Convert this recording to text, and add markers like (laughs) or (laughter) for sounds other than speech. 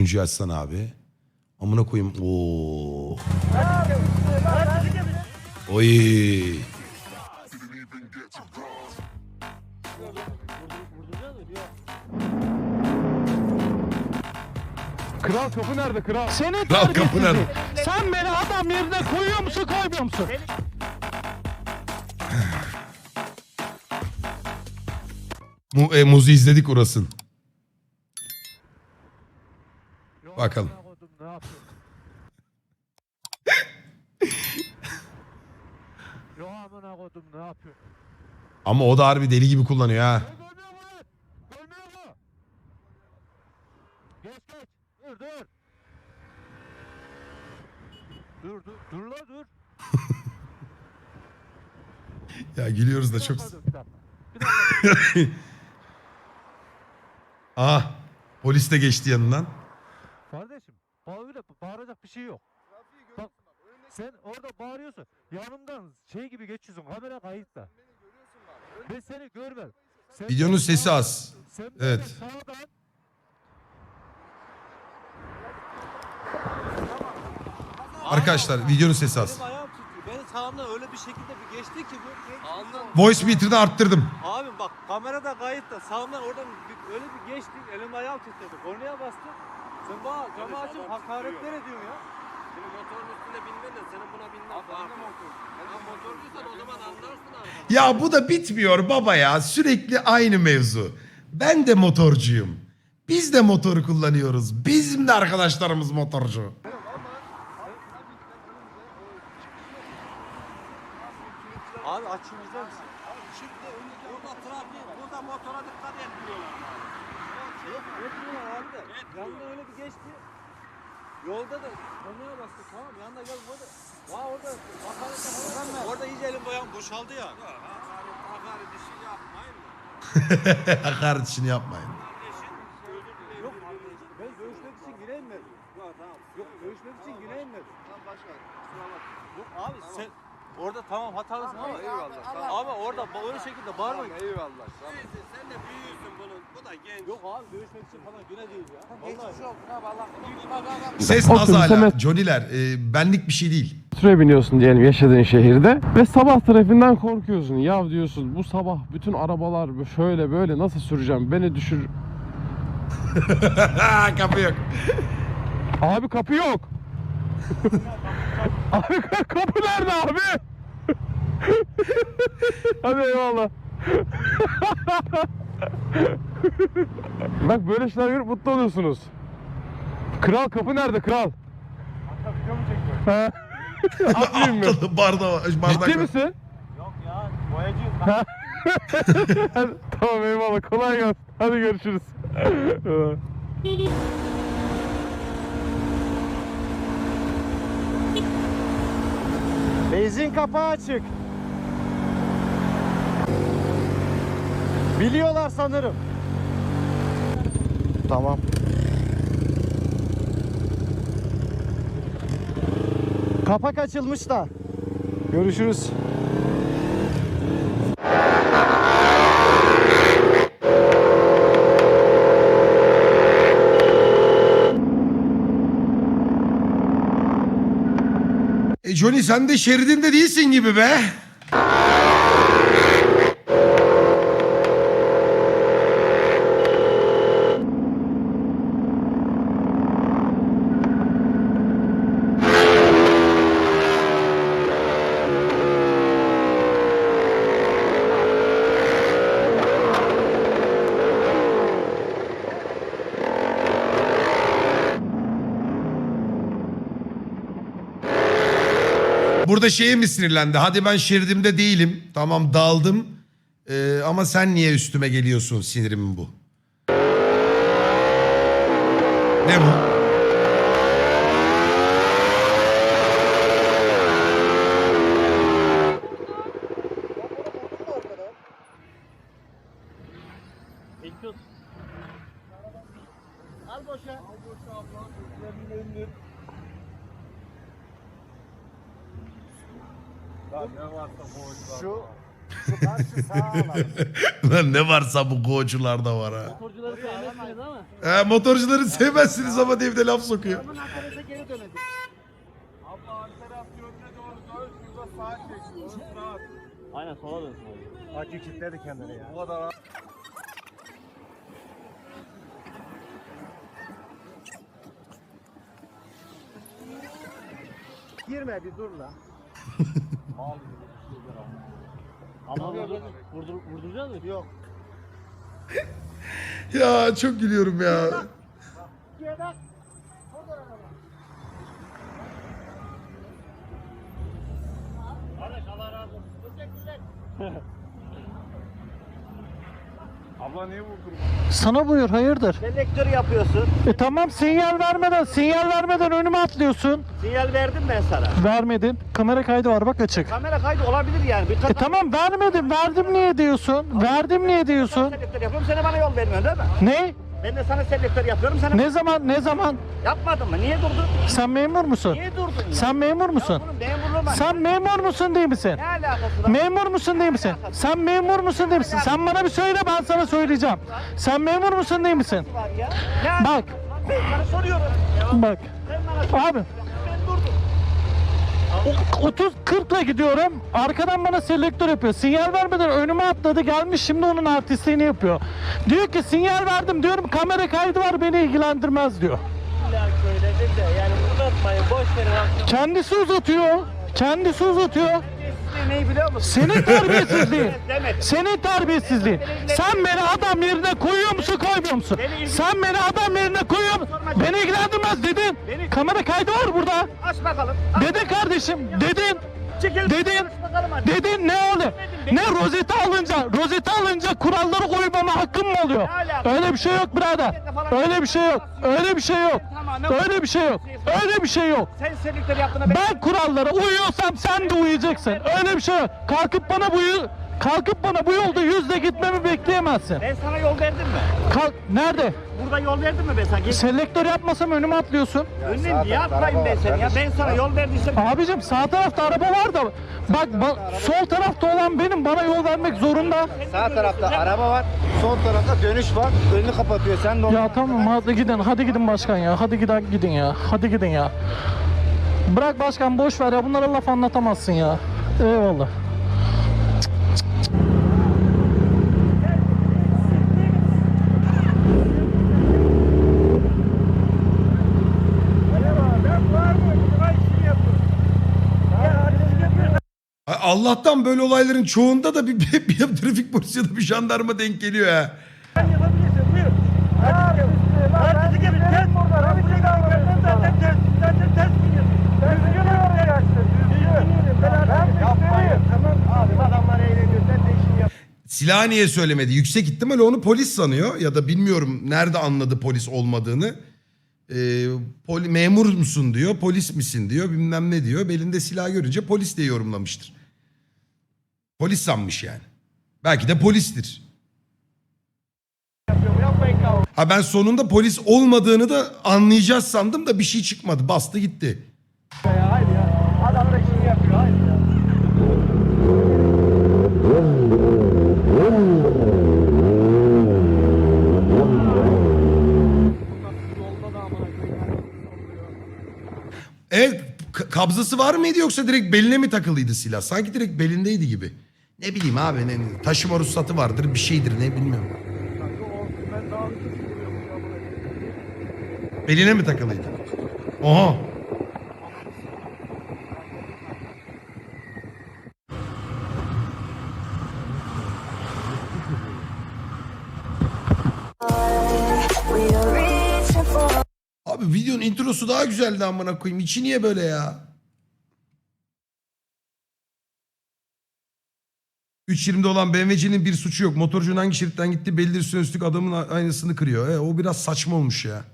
Üçüncüyü açsana abi. Amına koyayım. Oo. Oy. Kral kapı nerede kral? Senin Kral kapı nerede? Sen beni adam yerine koyuyor musun koymuyor musun? Mu, e, muzu izledik orasın. Bakalım. Ama o da harbi deli gibi kullanıyor ha. Dur dur. Dur dur. Dur. Ya gülüyoruz da çok... (laughs) Aha. Polis de geçti yanından. Kardeşim bağıracak, bir şey yok. Bak sen orada bağırıyorsun. Yanımdan şey gibi geçiyorsun. Kamera kayıtta. Ben seni görmem. Sen Videonun sesi az. Sen Evet. sağdan Arkadaşlar videonun sesi az. Beni sağımdan öyle bir şekilde bir geçti ki bu. Voice meter'ını arttırdım. Abim bak kamerada kayıtta sağımdan oradan bir, öyle bir geçti. Elim ayağım titredi. Kornaya bastım. Sen bana camı açıp hakaretler ediyorsun ya. Şimdi motorun üstüne binmen de senin buna binmen farklı. Ya motorcuysan o zaman anlarsın abi. Ya bu da bitmiyor baba ya. Sürekli aynı mevzu. Ben de motorcuyum. Biz de motoru kullanıyoruz. Bizim de arkadaşlarımız motorcu. Abi açımızda mısın? Şimdi burada trafik, burada motora dikkat etmiyorlar. Yok etmiyorlar abi de. Yanından öyle bir geçti. Yolda da kornaya bastı tamam yanında gel burada. Vaa orada hakaretle falan Orada iyice elim ayağım boşaldı ya. Hakaret, hakaret işi yapmayın mı? (laughs) Hakaret işini yapmayın. Yok ben görüşmek için yine inmedim. Yok görüşmek için yine inmedim. Yok abi sen orada tamam hatalısın ama ama orada şekilde bağırma. Eyvallah. Neyse sen de büyüyorsun bunun. Bu da genç. Yok abi görüşmek için falan güne değil ya. Vallahi. Ses az hala. Johnny'ler e, benlik bir şey değil. Metroya biniyorsun diyelim yaşadığın şehirde ve sabah trafiğinden korkuyorsun. Ya diyorsun bu sabah bütün arabalar şöyle böyle nasıl süreceğim beni düşür. (laughs) Kapı yok. Abi kapı yok. (laughs) abi ka- kapı nerede abi? (laughs) Hadi eyvallah. Bak böyle şeyler görüp mutlu oluyorsunuz. Kral kapı nerede kral? Ha? (laughs) Atlayayım mı? Atladı bardağı. Bardak Ciddi misin? Yok ya boyacıyım. (laughs) tamam eyvallah kolay gelsin. Hadi görüşürüz. Benzin kapağı açık. Biliyorlar sanırım. Tamam. Kapak açılmış da. Görüşürüz. E Johnny sen de şeridinde değilsin gibi be. Burada şeye mi sinirlendi? Hadi ben şeridimde değilim. Tamam daldım. Ee, ama sen niye üstüme geliyorsun sinirimin bu. Ne bu? Al boşa. Al boşa abla. Şu Şu karşı sağa alalım. Lan ne varsa bu koçularda var ha. Motorcuları sevmezsiniz ama. He, motorcuları sevmezsiniz ama bir de laf sokuyor. Bunun akarete geri dönelim. Abla Ankara yönüne doğru dön. Şurada sağa çek. Aynen sola dönsün abi. Acı kilitledi kendini ya. Bu kadar. Girme bir dur la. Ama vurdur, vurduracağız mı? Yok. Ya çok gülüyorum ya. Gel Abla niye vurdun? Sana buyur hayırdır? Selektör yapıyorsun. E tamam sinyal vermeden sinyal vermeden önüme atlıyorsun. Sinyal verdim ben sana. Vermedin. Kamera kaydı var bak açık. Kamera kaydı olabilir yani. Bir E tamam vermedim. Verdim niye diyorsun? Verdim niye diyorsun? selektör yapıyorum. Sen de bana yol vermiyorsun değil mi? Ne? Ben de sana selektör yapıyorum. Sana Ne zaman ne zaman? yapmadın mı? Niye durdun? Sen memur musun? Niye durdun ya? Sen memur musun? Ya bunun Sen memur musun değil misin? Ne alakası var? Memur musun değil misin? Sen memur musun değil misin? Sen bana bir söyle ben sana söyleyeceğim. Sen memur musun değil misin? var ya? Ne Bak. alakası var? Ben sana soruyorum. Bak. Sen bana soruyorsun. Abi Ben durdum. 30 40 ile gidiyorum. Arkadan bana selektör yapıyor. Sinyal vermeden önüme atladı gelmiş şimdi onun artistliğini yapıyor. Diyor ki sinyal verdim diyorum kamera kaydı var beni ilgilendirmez diyor. İlla söyledim de yani uzatmayın boş verin akşam. Kendisi uzatıyor. Kendisi uzatıyor. Neyi biliyor musun? Senin terbiyesizliğin. (laughs) Demedim. Senin terbiyesizliğin. Sen beni adam yerine koyuyor musun koymuyor musun? Sen beni adam yerine koyuyor musun? Beni ilgilendirmez dedin. Kamera kaydı var burada. Aç bakalım. Aç. Dedin kardeşim. Dedin. Çekil. Dedin. Aç bakalım hadi. Dedin ne oldu? Ne rozeti alınca, rozeti alınca kuralları koymama hakkım mı oluyor? Öyle bir şey yok birader. Öyle bir şey yok. Öyle bir şey yok. Öyle bir şey yok. Öyle bir şey yok. Sen selektör yaptığına ben... Kurallara uyuyorsam sen de uyuyacaksın. Öyle bir şey yok. Kalkıp bana bu yu- kalkıp bana bu yolda yüzle gitmemi bekleyemezsin. Ben sana yol verdim mi? Kalk nerede? Burada yol verdim mi ben sana? Gel. Selektör yapmasam önüme atlıyorsun. Önüne niye atlayayım ben seni ya? Ben sana yol verdiysem... Abicim sağ tarafta araba var da bak ba- sol tarafta olan benim bana yol vermek zorunda. Sağ tarafta araba var. Sol tarafta dönüş var. Önünü kapatıyor. Sen de Ya tamam hadi gidin hadi gidin başkan ya hadi gidin gidin ya hadi gidin ya. Bırak başkan boş ver ya bunlara laf anlatamazsın ya. Eyvallah. Allah'tan böyle olayların çoğunda da bir, bir, bir trafik polisi ya da bir jandarma denk geliyor ha. Silahı niye söylemedi? Yüksek ihtimal onu polis sanıyor ya da bilmiyorum nerede anladı polis olmadığını. Ee, poli, memur musun diyor, polis misin diyor, bilmem ne diyor. Belinde silah görünce polis diye yorumlamıştır. Polis sanmış yani. Belki de polistir. Ha ben sonunda polis olmadığını da anlayacağız sandım da bir şey çıkmadı. Bastı gitti. Evet k- kabzası var mıydı yoksa direkt beline mi takılıydı silah? Sanki direkt belindeydi gibi. Ne bileyim abi ne, taşıma ruhsatı vardır bir şeydir ne bilmiyorum. Beline mi takılıydı? Oha. Abi videonun introsu daha güzeldi amına koyayım. İçi niye böyle ya? 3.20'de olan BMW'cinin bir suçu yok. Motorcunun hangi şeritten gitti belli üstüne üstlük adamın aynısını kırıyor. E, o biraz saçma olmuş ya.